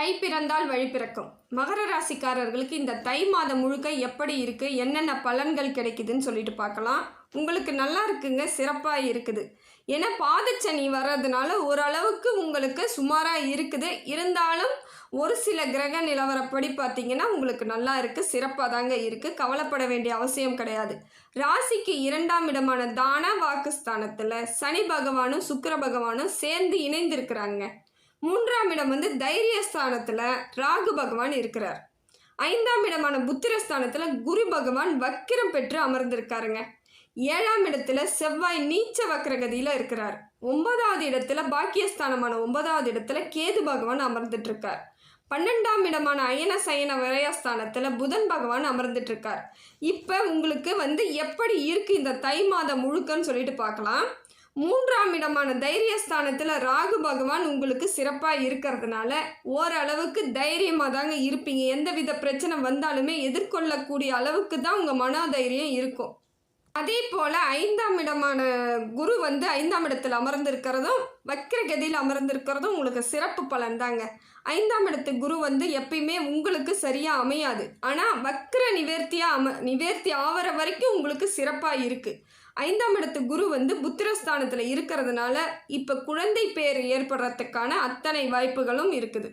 தை பிறந்தால் வழி பிறக்கும். மகர ராசிக்காரர்களுக்கு இந்த தை மாதம் முழுக்க எப்படி இருக்குது என்னென்ன பலன்கள் கிடைக்குதுன்னு சொல்லிட்டு பார்க்கலாம். உங்களுக்கு நல்லா இருக்குங்க சிறப்பாக இருக்குது. ஏன்னா பாதச்சனி வர்றதுனால ஓரளவுக்கு உங்களுக்கு சுமாராக இருக்குது. இருந்தாலும் ஒரு சில கிரக நிலவரப்படி பார்த்தீங்கன்னா உங்களுக்கு நல்லா இருக்குது சிறப்பாக தாங்க இருக்குது கவலைப்பட வேண்டிய அவசியம் கிடையாது. ராசிக்கு இரண்டாம் இடமான தான வாக்குஸ்தானத்தில் சனி பகவானும் சுக்கர பகவானும் சேர்ந்து இணைந்திருக்கிறாங்க. மூன்றாம் இடம் வந்து தைரியஸ்தானத்தில் ராகு பகவான் இருக்கிறார். ஐந்தாம் இடமான புத்திரஸ்தானத்தில் குரு பகவான் வக்கிரம் பெற்று அமர்ந்திருக்காருங்க. ஏழாம் இடத்துல செவ்வாய் நீச்ச வக்கரகதியில் இருக்கிறார். ஒன்பதாவது இடத்துல பாக்கியஸ்தானமான ஒன்பதாவது இடத்துல கேது பகவான் அமர்ந்துட்டு இருக்கார் பன்னெண்டாம் இடமான அயன சயன விரயஸ்தானத்தில் புதன் பகவான் அமர்ந்துட்டு இருக்கார் இப்போ உங்களுக்கு வந்து எப்படி இருக்கு இந்த தை மாதம் முழுக்கன்னு சொல்லிட்டு பார்க்கலாம். மூன்றாம் இடமான தைரியஸ்தானத்தில் ராகு பகவான் உங்களுக்கு சிறப்பாக இருக்கிறதுனால ஓரளவுக்கு தைரியமாக தாங்க இருப்பீங்க. எந்த வித பிரச்சனை வந்தாலுமே எதிர்கொள்ளக்கூடிய அளவுக்கு தான் உங்கள் மனோதைரியம் இருக்கும். அதே போல் ஐந்தாம் இடமான குரு வந்து ஐந்தாம் இடத்தில் அமர்ந்திருக்கிறதும் வக்கிரகதியில் அமர்ந்திருக்கிறதும் உங்களுக்கு சிறப்பு பலன் தாங்க ஐந்தாம் இடத்து குரு வந்து எப்பயுமே உங்களுக்கு சரியாக அமையாது. ஆனால் வக்கிர நிவர்த்தியாக அம நிவர்த்தி ஆகிற வரைக்கும் உங்களுக்கு சிறப்பாக இருக்குது ஐந்தாம் இடத்து குரு வந்து புத்திரஸ்தானத்தில் இருக்கிறதுனால இப்போ குழந்தை பேர் ஏற்படுறதுக்கான அத்தனை வாய்ப்புகளும் இருக்குது.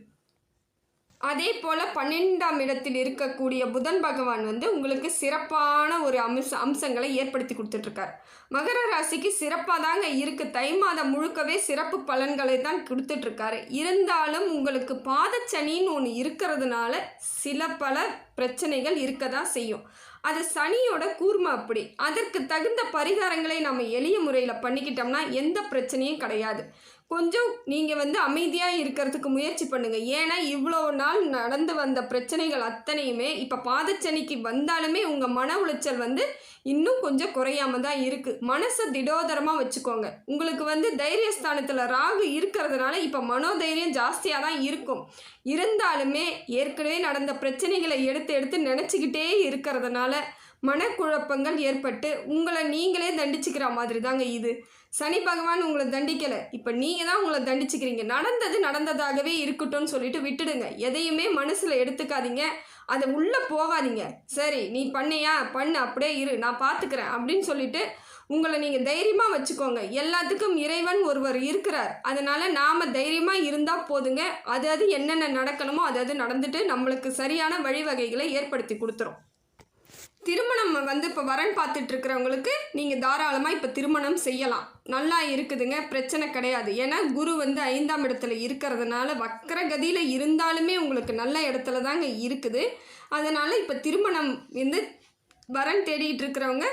அதே போல் பன்னெண்டாம் இடத்தில் இருக்கக்கூடிய புதன் பகவான் வந்து உங்களுக்கு சிறப்பான ஒரு அம்ச அம்சங்களை ஏற்படுத்தி கொடுத்துட்ருக்கார். மகர ராசிக்கு சிறப்பாக தாங்க இருக்குது தை மாதம் முழுக்கவே சிறப்பு பலன்களை தான் கொடுத்துட்ருக்காரு. இருந்தாலும் உங்களுக்கு பாதச்சனின்னு ஒன்று இருக்கிறதுனால சில பல பிரச்சனைகள் இருக்க தான் செய்யும். அது சனியோட கூர்மை அப்படி. அதற்கு தகுந்த பரிகாரங்களை நம்ம எளிய முறையில் பண்ணிக்கிட்டோம்னா எந்த பிரச்சனையும் கிடையாது. கொஞ்சம் நீங்கள் வந்து அமைதியாக இருக்கிறதுக்கு முயற்சி பண்ணுங்கள் ஏன்னா இவ்வளோ நாள் நடந்து வந்த பிரச்சனைகள் அத்தனையுமே இப்போ பாதச்சனிக்கு வந்தாலுமே உங்கள் மன உளைச்சல் வந்து இன்னும் கொஞ்சம் குறையாம தான் இருக்குது மனசை திடோதரமாக வச்சுக்கோங்க. உங்களுக்கு வந்து தைரியஸ்தானத்தில் ராகு இருக்கிறதுனால இப்போ மனோதைரியம் ஜாஸ்தியாக தான் இருக்கும். இருந்தாலுமே ஏற்கனவே நடந்த பிரச்சனைகளை எடுத்து எடுத்து நினச்சிக்கிட்டே இருக்கிறதுனால மனக்குழப்பங்கள் ஏற்பட்டு உங்களை நீங்களே தண்டிச்சுக்கிற மாதிரி தாங்க இது. சனி பகவான் உங்களை தண்டிக்கலை. இப்போ நீங்கள் தான் உங்களை தண்டிச்சுக்கிறீங்க. நடந்தது நடந்ததாகவே இருக்கட்டும்னு சொல்லிட்டு விட்டுடுங்க. எதையுமே மனசில் எடுத்துக்காதீங்க. அதை உள்ளே போகாதீங்க. சரி நீ பண்ணையா? பண்ணு. அப்படியே இரு. நான் பார்த்துக்கிறேன் அப்படின்னு சொல்லிட்டு உங்களை நீங்கள் தைரியமாக வச்சுக்கோங்க. எல்லாத்துக்கும் இறைவன் ஒருவர் இருக்கிறார். அதனால் நாம் தைரியமாக இருந்தால் போதுங்க. அது அது என்னென்ன நடக்கணுமோ அது அது நடந்துட்டு நம்மளுக்கு சரியான வழிவகைகளை ஏற்படுத்தி கொடுத்துரும். திருமணம் வந்து இப்போ வரன் பார்த்துட்டு இருக்கிறவங்களுக்கு நீங்கள் தாராளமாக இப்போ திருமணம் செய்யலாம். நல்லா இருக்குதுங்க பிரச்சனை கிடையாது. ஏன்னா குரு வந்து ஐந்தாம் இடத்துல இருக்கிறதுனால வக்கரகதியில் இருந்தாலுமே உங்களுக்கு நல்ல இடத்துல தாங்க இருக்குது. அதனால் இப்போ திருமணம் வந்து வரன் தேடிட்டு இருக்கிறவங்க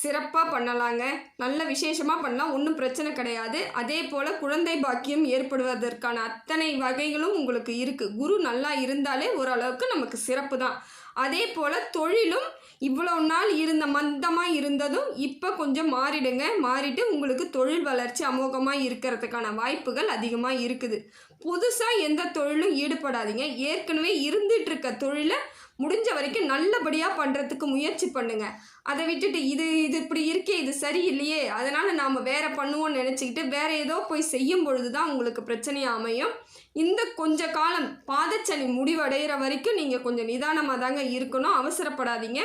சிறப்பாக பண்ணலாங்க. நல்ல விசேஷமாக பண்ணலாம் ஒன்றும் பிரச்சனை கிடையாது. அதே போல் குழந்தை பாக்கியம் ஏற்படுவதற்கான அத்தனை வகைகளும் உங்களுக்கு இருக்குது குரு நல்லா இருந்தாலே ஓரளவுக்கு நமக்கு சிறப்பு தான் அதே போல் தொழிலும் இவ்வளோ நாள் இருந்த மந்தமாக இருந்ததும் இப்போ கொஞ்சம் மாறிடுங்க. மாறிட்டு உங்களுக்கு தொழில் வளர்ச்சி அமோகமாக இருக்கிறதுக்கான வாய்ப்புகள் அதிகமாக இருக்குது. புதுசாக எந்த தொழிலும் ஈடுபடாதீங்க. ஏற்கனவே இருந்துட்டு இருக்க தொழிலை முடிஞ்ச வரைக்கும் நல்லபடியாக பண்ணுறதுக்கு முயற்சி பண்ணுங்கள் அதை விட்டுட்டு இது இது இப்படி இருக்கே இது சரியில்லையே. அதனால் நாம் வேறு பண்ணுவோம்னு நினச்சிக்கிட்டு வேறு ஏதோ போய் செய்யும் பொழுது தான் உங்களுக்கு பிரச்சனையாக அமையும். இந்த கொஞ்ச காலம் பாதச்சனி முடிவடைகிற வரைக்கும் நீங்கள் கொஞ்சம் நிதானமாக தாங்க இருக்கணும். அவசரப்படாதீங்க.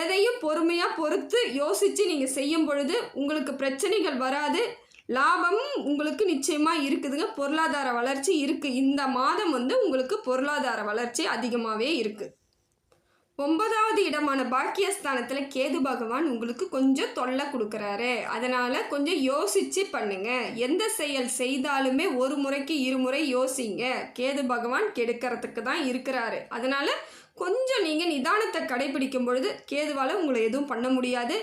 எதையும் பொறுமையாக பொறுத்து யோசித்து நீங்கள் செய்யும் பொழுது உங்களுக்கு பிரச்சனைகள் வராது. லாபமும் உங்களுக்கு நிச்சயமாக இருக்குதுங்க. பொருளாதார வளர்ச்சி இருக்குது இந்த மாதம் வந்து உங்களுக்கு பொருளாதார வளர்ச்சி அதிகமாகவே இருக்குது ஒன்பதாவது இடமான பாக்கியஸ்தானத்தில் கேது பகவான் உங்களுக்கு கொஞ்சம் தொல்லை கொடுக்குறாரு. அதனால் கொஞ்சம் யோசித்து பண்ணுங்க. எந்த செயல் செய்தாலுமே ஒரு முறைக்கு இருமுறை யோசிங்க. கேது பகவான் கெடுக்கிறதுக்கு தான் இருக்கிறாரு. அதனால் கொஞ்சம் நீங்கள் நிதானத்தை கடைபிடிக்கும் பொழுது கேதுவால் உங்களை எதுவும் பண்ண முடியாது.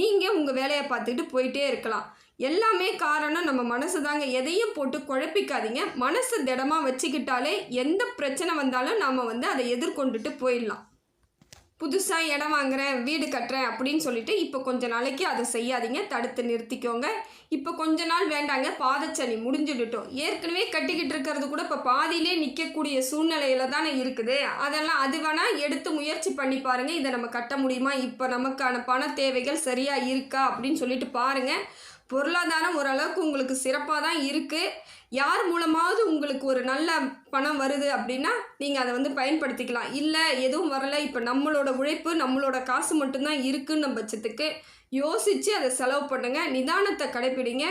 நீங்கள் உங்கள் வேலையை பார்த்துக்கிட்டு போயிட்டே இருக்கலாம். எல்லாமே காரணம் நம்ம மனசு தாங்க. எதையும் போட்டு குழப்பிக்காதீங்க. மனசு திடமாக வச்சுக்கிட்டாலே எந்த பிரச்சனை வந்தாலும் நாம் வந்து அதை எதிர்கொண்டுட்டு போயிடலாம். புதுசாக இடம் வாங்குறேன் வீடு கட்டுறேன் அப்படின்னு சொல்லிட்டு இப்போ கொஞ்ச நாளைக்கு அதை செய்யாதீங்க. தடுத்து நிறுத்திக்கோங்க. இப்போ கொஞ்ச நாள் வேண்டாங்க. பாதச்சனி முடிஞ்சுடுட்டோம் ஏற்கனவே கட்டிக்கிட்டு இருக்கிறது கூட இப்போ பாதியிலே நிற்கக்கூடிய சூழ்நிலையில தானே இருக்குது. அதெல்லாம் அது வேணால் எடுத்து முயற்சி பண்ணி பாருங்கள் இதை நம்ம கட்ட முடியுமா? இப்போ நமக்கான பண தேவைகள் சரியாக இருக்கா? அப்படின்னு சொல்லிட்டு பாருங்கள் பொருளாதாரம் ஓரளவுக்கு உங்களுக்கு சிறப்பாக தான் இருக்குது யார் மூலமாவது உங்களுக்கு ஒரு நல்ல பணம் வருது அப்படின்னா நீங்கள் அதை வந்து பயன்படுத்திக்கலாம். இல்லை எதுவும் வரல. இப்போ நம்மளோட உழைப்பு நம்மளோட காசு மட்டும்தான் இருக்குன்னு பட்சத்துக்கு யோசித்து அதை செலவு பண்ணுங்கள் நிதானத்தை கடைப்பிடிங்க.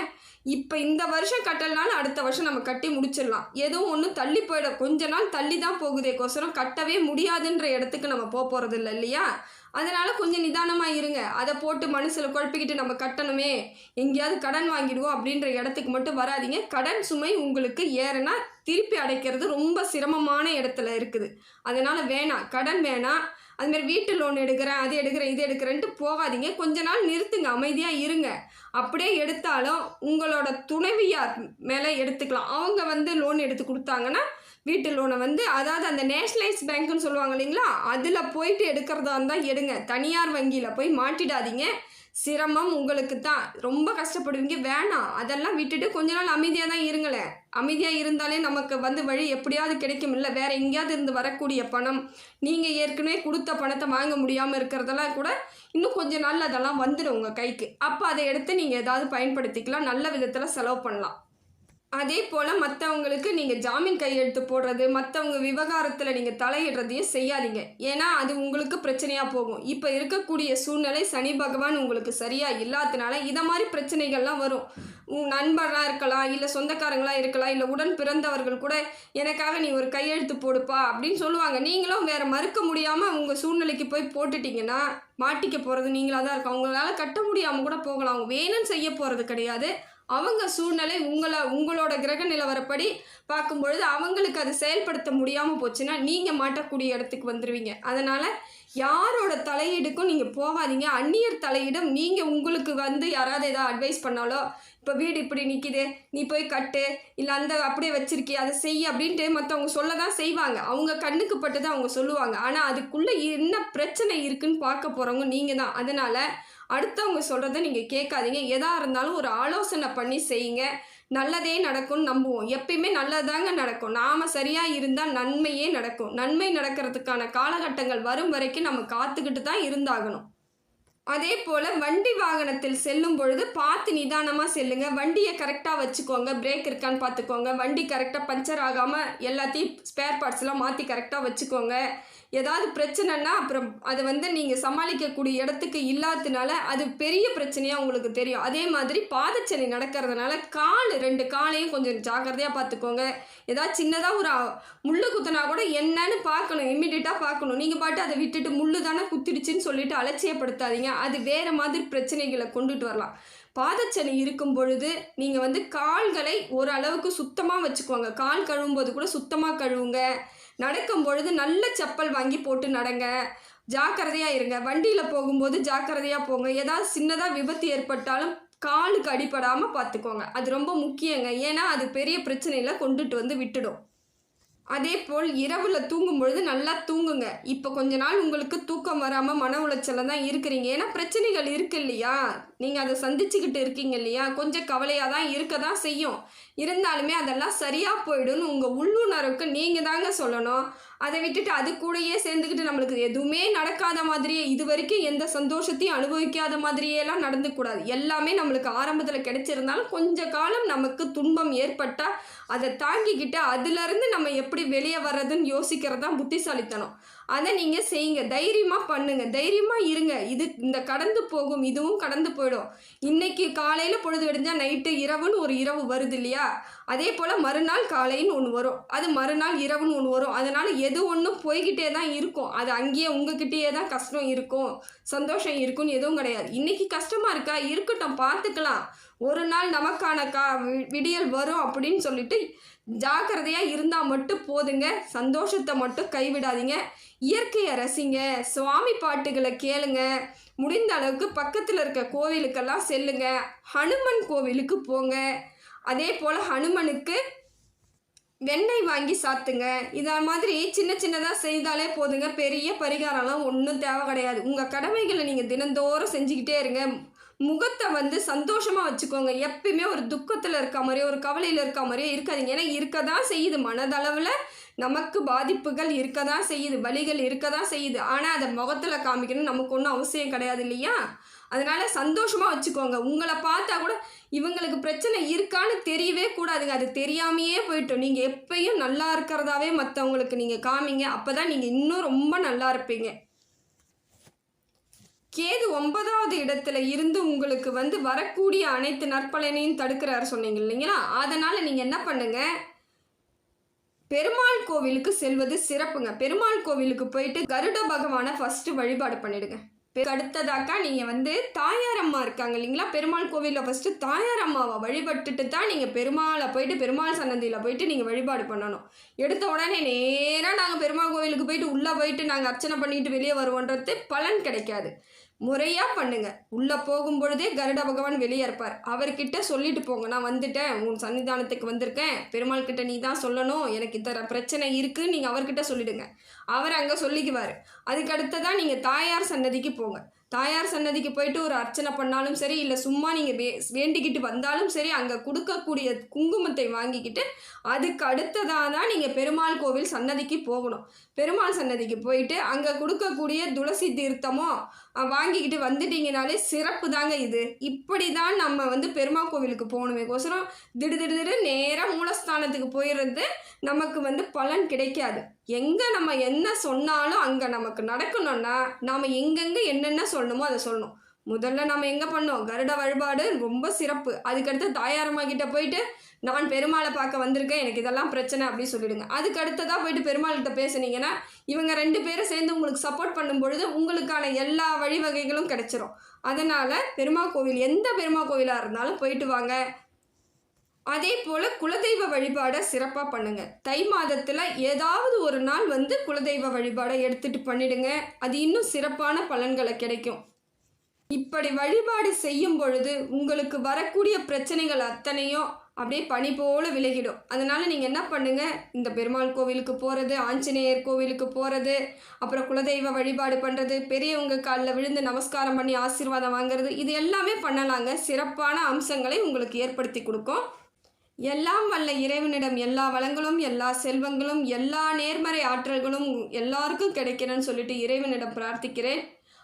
இப்போ இந்த வருஷம் கட்டலனாலும் அடுத்த வருஷம் நம்ம கட்டி முடிச்சிடலாம். எதுவும் ஒன்றும் தள்ளி போயிட கொஞ்ச நாள் தள்ளி தான் போகுதேக்கோசரம் கட்டவே முடியாதுன்ற இடத்துக்கு நம்ம போக போகிறது இல்லை இல்லையா? அதனால் கொஞ்சம் நிதானமாக இருங்க. அதை போட்டு மனசில் குழப்பிக்கிட்டு நம்ம கட்டணுமே. எங்கேயாவது கடன் வாங்கிடுவோம் அப்படின்ற இடத்துக்கு மட்டும் வராதீங்க. கடன் சுமை உங்களுக்கு ஏறுனா திருப்பி அடைக்கிறது ரொம்ப சிரமமான இடத்துல இருக்குது. அதனால் வேணாம். கடன் வேணாம். அதுமாதிரி வீட்டு லோன் எடுக்கிறேன் அது எடுக்கிறேன் இது எடுக்கிறேன்ட்டு போகாதீங்க. கொஞ்ச நாள் நிறுத்துங்க. அமைதியாக இருங்க. அப்படியே எடுத்தாலும் உங்களோட துணைவியார் மேலே எடுத்துக்கலாம். அவங்க வந்து லோன் எடுத்து கொடுத்தாங்கன்னா வீட்டு லோனை வந்து அதாவது அந்த நேஷ்னலைஸ் பேங்க்குன்னு சொல்லுவாங்க இல்லைங்களா? அதில் போயிட்டு எடுக்கிறதா இருந்தால் எடுங்க. தனியார் வங்கியில் போய் மாட்டிடாதீங்க. சிரமம் உங்களுக்கு தான். ரொம்ப கஷ்டப்படுவீங்க. வேணாம். அதெல்லாம் விட்டுட்டு கொஞ்ச நாள் அமைதியாக தான் இருங்களேன். அமைதியாக இருந்தாலே நமக்கு வந்து வழி எப்படியாவது கிடைக்கும் இல்லை. வேறு எங்கேயாவது இருந்து வரக்கூடிய பணம் நீங்கள் ஏற்கனவே கொடுத்த பணத்தை வாங்க முடியாமல் இருக்கிறதெல்லாம் கூட இன்னும் கொஞ்ச நாள் அதெல்லாம் வந்துடும் உங்கள் கைக்கு. அப்போ அதை எடுத்து நீங்கள் ஏதாவது பயன்படுத்திக்கலாம். நல்ல விதத்தில் செலவு பண்ணலாம். அதே போல் மற்றவங்களுக்கு நீங்கள் ஜாமீன் கையெழுத்து போடுறது மற்றவங்க விவகாரத்தில் நீங்கள் தலையிடுறதையும் செய்யாதீங்க. ஏன்னா அது உங்களுக்கு பிரச்சனையாக போகும். இப்போ இருக்கக்கூடிய சூழ்நிலை சனி பகவான் உங்களுக்கு சரியாக இல்லாததுனால இதை மாதிரி பிரச்சனைகள்லாம் வரும். உன் நண்பராக இருக்கலாம் இல்லை சொந்தக்காரங்களாக இருக்கலாம் இல்லை உடன் பிறந்தவர்கள் கூட எனக்காக நீ ஒரு கையெழுத்து போடுப்பா அப்படின்னு சொல்லுவாங்க. நீங்களும் வேறு மறுக்க முடியாமல் உங்கள் சூழ்நிலைக்கு போய் போட்டுட்டிங்கன்னா மாட்டிக்க போகிறது நீங்களாக தான் இருக்கும் அவங்களால கட்ட முடியாமல் கூட போகலாம். அவங்க வேணும்னு செய்ய போகிறது கிடையாது. அவங்க சூழ்நிலை உங்களை உங்களோட கிரக நிலவரப்படி பார்க்கும்பொழுது அவங்களுக்கு அது செயல்படுத்த முடியாமல் போச்சுன்னா நீங்கள் மாட்டக்கூடிய இடத்துக்கு வந்துடுவீங்க அதனால் யாரோட தலையீடுக்கும் நீங்கள் போகாதீங்க. அந்நியர் தலையிடம் நீங்கள் உங்களுக்கு வந்து யாராவது ஏதாவது அட்வைஸ் பண்ணாலோ இப்போ வீடு இப்படி நிற்கிது நீ போய் கட்டு இல்லை அந்த அப்படியே வச்சிருக்கிய அதை செய் அப்படின்ட்டு மற்றவங்க சொல்ல தான் செய்வாங்க. அவங்க கண்ணுக்கு பட்டு தான் அவங்க சொல்லுவாங்க. ஆனால் அதுக்குள்ளே என்ன பிரச்சனை இருக்குன்னு பார்க்க போகிறவங்க நீங்கள் தான். அதனால் அடுத்தவங்க சொல்கிறத நீங்கள் கேட்காதீங்க. எதாக இருந்தாலும் ஒரு ஆலோசனை பண்ணி செய்யுங்க. நல்லதே நடக்கும்னு நம்புவோம். எப்பயுமே நல்லதாங்க நடக்கும். நாம் சரியாக இருந்தால் நன்மையே நடக்கும். நன்மை நடக்கிறதுக்கான காலகட்டங்கள் வரும் வரைக்கும் நம்ம காத்துக்கிட்டு தான் இருந்தாகணும். அதே போல் வண்டி வாகனத்தில் செல்லும் பொழுது பார்த்து நிதானமாக செல்லுங்க. வண்டியை கரெக்டாக வச்சுக்கோங்க. பிரேக் இருக்கான்னு பார்த்துக்கோங்க. வண்டி கரெக்டாக பஞ்சர் ஆகாமல் எல்லாத்தையும் ஸ்பேர் பார்ட்ஸ்லாம் மாற்றி கரெக்டாக வச்சுக்கோங்க. ஏதாவது பிரச்சனைன்னா அப்புறம் அதை வந்து நீங்கள் சமாளிக்கக்கூடிய இடத்துக்கு இல்லாததுனால அது பெரிய பிரச்சனையாக உங்களுக்கு தெரியும். அதே மாதிரி பாதச்சலி நடக்கிறதுனால கால் ரெண்டு காலையும் கொஞ்சம் ஜாக்கிரதையாக பார்த்துக்கோங்க. ஏதாவது சின்னதாக ஒரு முள்ளு குத்துனா கூட என்னன்னு பார்க்கணும். இம்மிடியட்டாக பார்க்கணும். நீங்கள் பாட்டு அதை விட்டுட்டு முள்ளு தானே குத்திடுச்சின்னு சொல்லிட்டு அலட்சியப்படுத்தாதீங்க. அது வேறு மாதிரி பிரச்சனைகளை கொண்டுட்டு வரலாம். பாதச்சனி இருக்கும் பொழுது நீங்கள் வந்து கால்களை ஓரளவுக்கு சுத்தமாக வச்சுக்கோங்க. கால் கழுவும்போது கூட சுத்தமாக கழுவுங்க. நடக்கும் பொழுது நல்ல செப்பல் வாங்கி போட்டு நடங்க. ஜாக்கிரதையாக இருங்க. வண்டியில் போகும்போது ஜாக்கிரதையாக போங்க. ஏதாவது சின்னதாக விபத்து ஏற்பட்டாலும் காலுக்கு அடிபடாமல் பார்த்துக்கோங்க அது ரொம்ப முக்கியங்க. ஏன்னா அது பெரிய பிரச்சனையில் கொண்டுட்டு வந்து விட்டுடும். அதே போல் இரவில் தூங்கும் பொழுது நல்லா தூங்குங்க. இப்போ கொஞ்ச நாள் உங்களுக்கு தூக்கம் வராமல் மன உளைச்சலில் தான் இருக்கிறீங்க. ஏன்னா பிரச்சனைகள் இருக்கு இல்லையா? நீங்கள் அதை சந்திச்சுக்கிட்டு இருக்கீங்க இல்லையா? கொஞ்சம் கவலையாக தான் இருக்க தான் செய்யும். இருந்தாலுமே அதெல்லாம் சரியாக போயிடும்னு உங்கள் உள்ளுணர்வுக்கு நீங்கள் தாங்க சொல்லணும். அதை விட்டுட்டு அது கூடயே சேர்ந்துக்கிட்டு நம்மளுக்கு எதுவுமே நடக்காத மாதிரியே இது வரைக்கும் எந்த சந்தோஷத்தையும் அனுபவிக்காத மாதிரியெல்லாம் நடந்துக்கூடாது. எல்லாமே நம்மளுக்கு ஆரம்பத்தில் கிடைச்சிருந்தாலும் கொஞ்ச காலம் நமக்கு துன்பம் ஏற்பட்டால் அதை தாங்கிக்கிட்டு அதுலேருந்து நம்ம எப்படி வெளியே வர்றதுன்னு யோசிக்கிறது தான் புத்திசாலித்தனம். அதை நீங்கள் செய்யுங்க. தைரியமாக பண்ணுங்க. தைரியமாக இருங்க. இது இந்த கடந்து போகும் இதுவும் கடந்து போயிடும். இன்னைக்கு காலையில் பொழுது விடிஞ்சால் நைட்டு இரவுன்னு ஒரு இரவு வருது இல்லையா? அதே போல் மறுநாள் காலைன்னு ஒன்று வரும். அது மறுநாள் இரவுன்னு ஒன்று வரும். அதனால் எது ஒன்றும் போய்கிட்டே தான் இருக்கும். அது அங்கேயே உங்ககிட்டயே தான் கஷ்டம் இருக்கும். சந்தோஷம் இருக்கும்னு எதுவும் கிடையாது. இன்னைக்கு கஷ்டமாக இருக்கா? இருக்கட்டும் பார்த்துக்கலாம். ஒரு நாள் நமக்கான கா விடியல் வரும் அப்படின்னு சொல்லிட்டு ஜாக்கிரதையாக இருந்தால் மட்டும் போதுங்க. சந்தோஷத்தை மட்டும் கைவிடாதீங்க. இயற்கையை ரசிங்க. சுவாமி பாட்டுகளை கேளுங்க. முடிந்த அளவுக்கு பக்கத்தில் இருக்க கோவிலுக்கெல்லாம் செல்லுங்க. ஹனுமன் கோவிலுக்கு போங்க. அதே போல் ஹனுமனுக்கு வெண்ணெய் வாங்கி சாத்துங்க. இதை மாதிரி சின்ன சின்னதாக செய்தாலே போதுங்க. பெரிய பரிகாரம்லாம் ஒன்றும் தேவை கிடையாது. உங்கள் கடமைகளை நீங்கள் தினந்தோறும் செஞ்சுக்கிட்டே இருங்க. முகத்தை வந்து சந்தோஷமாக வச்சுக்கோங்க. எப்பயுமே ஒரு துக்கத்தில் இருக்க மாதிரியோ ஒரு கவலையில் இருக்க மாதிரியோ இருக்காதிங்க. ஏன்னா இருக்க தான் செய்யுது. மனதளவில் நமக்கு பாதிப்புகள் இருக்க தான் செய்யுது. வலிகள் இருக்க தான் செய்யுது. ஆனால் அதை முகத்தில் காமிக்கணும் நமக்கு ஒன்றும் அவசியம் கிடையாது இல்லையா? அதனால் சந்தோஷமாக வச்சுக்கோங்க. உங்களை பார்த்தா கூட இவங்களுக்கு பிரச்சனை இருக்கான்னு தெரியவே கூடாதுங்க. அது தெரியாமையே போயிட்டோம் நீங்கள் எப்பயும் நல்லா இருக்கிறதாவே மற்றவங்களுக்கு நீங்கள் காமிங்க. அப்போ தான் நீங்கள் இன்னும் ரொம்ப நல்லா இருப்பீங்க. கேது ஒன்பதாவது இடத்துல இருந்து உங்களுக்கு வந்து வரக்கூடிய அனைத்து நற்பலனையும் தடுக்கிறாரு சொன்னீங்க இல்லைங்களா? அதனால் நீங்கள் என்ன பண்ணுங்க? பெருமாள் கோவிலுக்கு செல்வது சிறப்புங்க. பெருமாள் கோவிலுக்கு போயிட்டு கருட பகவானை ஃபஸ்ட்டு வழிபாடு பண்ணிடுங்க. அடுத்ததாக்கா நீங்கள் வந்து தாயாரம்மா இருக்காங்க இல்லைங்களா? பெருமாள் கோவிலில் ஃபஸ்ட்டு தாயாரம்மாவை வழிபட்டுட்டு தான் நீங்கள் பெருமாளை போயிட்டு பெருமாள் சன்னதியில் போயிட்டு நீங்கள் வழிபாடு பண்ணணும். எடுத்த உடனே நேராக நாங்கள் பெருமாள் கோவிலுக்கு போயிட்டு உள்ளே போயிட்டு நாங்கள் அர்ச்சனை பண்ணிட்டு வெளியே வருவோன்றது பலன் கிடைக்காது. முறையாக பண்ணுங்க. உள்ளே போகும்பொழுதே கருட பகவான் வெளியே இருப்பார். அவர்கிட்ட சொல்லிட்டு போங்க. நான் வந்துட்டேன். உன் சன்னிதானத்துக்கு வந்திருக்கேன். பெருமாள் கிட்ட நீ தான் சொல்லணும். எனக்கு இந்த பிரச்சனை இருக்குன்னு நீங்கள் அவர்கிட்ட சொல்லிடுங்க. அவர் அங்கே சொல்லிக்குவார். அதுக்கு அடுத்ததான் நீங்கள் தாயார் சன்னதிக்கு போங்க. தாயார் சன்னதிக்கு போயிட்டு ஒரு அர்ச்சனை பண்ணாலும் சரி இல்லை சும்மா நீங்கள் வே வேண்டிக்கிட்டு வந்தாலும் சரி அங்கே கொடுக்கக்கூடிய குங்குமத்தை வாங்கிக்கிட்டு அதுக்கு அடுத்ததாக தான் நீங்கள் பெருமாள் கோவில் சன்னதிக்கு போகணும். பெருமாள் சன்னதிக்கு போயிட்டு அங்கே கொடுக்கக்கூடிய துளசி தீர்த்தமோ வாங்கிக்கிட்டு வந்துட்டீங்கனாலே சிறப்பு தாங்க இது. இப்படி தான் நம்ம வந்து பெருமாள் கோவிலுக்கு போகணுமே கோசரம் திடு திடு திடு நேராக மூலஸ்தானத்துக்கு போயிடுறது நமக்கு வந்து பலன் கிடைக்காது. எங்கே நம்ம என்ன சொன்னாலும் அங்கே நமக்கு நடக்கணும்னா நாம் எங்கெங்கே என்னென்ன சொல்லணுமோ அதை சொல்லணும். முதல்ல நம்ம எங்கே பண்ணோம்? கருட வழிபாடு ரொம்ப சிறப்பு. அதுக்கடுத்து தாயாரம்மா கிட்ட போயிட்டு நான் பெருமாளை பார்க்க வந்திருக்கேன். எனக்கு இதெல்லாம் பிரச்சனை அப்படின்னு சொல்லிடுங்க. அதுக்கு அடுத்ததாக போயிட்டு பெருமாள்கிட்ட பேசுனீங்கன்னா இவங்க ரெண்டு பேரும் சேர்ந்து உங்களுக்கு சப்போர்ட் பண்ணும் பொழுது உங்களுக்கான எல்லா வழிவகைகளும் கிடைச்சிரும். அதனால் பெருமாள் கோவில் எந்த பெருமாள் கோவிலாக இருந்தாலும் போயிட்டு வாங்க. அதே போல் குலதெய்வ வழிபாடை சிறப்பாக பண்ணுங்கள் தை மாதத்தில் ஏதாவது ஒரு நாள் வந்து குலதெய்வ வழிபாடை எடுத்துகிட்டு பண்ணிடுங்க. அது இன்னும் சிறப்பான பலன்களை கிடைக்கும். இப்படி வழிபாடு செய்யும் பொழுது உங்களுக்கு வரக்கூடிய பிரச்சனைகள் அத்தனையும் அப்படியே பனி போல விலகிடும். அதனால நீங்கள் என்ன பண்ணுங்க? இந்த பெருமாள் கோவிலுக்கு போகிறது ஆஞ்சநேயர் கோவிலுக்கு போகிறது அப்புறம் குலதெய்வ வழிபாடு பண்ணுறது பெரியவங்க காலில் விழுந்து நமஸ்காரம் பண்ணி ஆசீர்வாதம் வாங்குறது இது எல்லாமே பண்ணலாங்க. சிறப்பான அம்சங்களை உங்களுக்கு ஏற்படுத்தி கொடுக்கும். எல்லாம் வல்ல இறைவனிடம் எல்லா வளங்களும் எல்லா செல்வங்களும் எல்லா நேர்மறை ஆற்றல்களும் எல்லாருக்கும் கிடைக்கணும்னு சொல்லிட்டு இறைவனிடம் பிரார்த்திக்கிறேன்.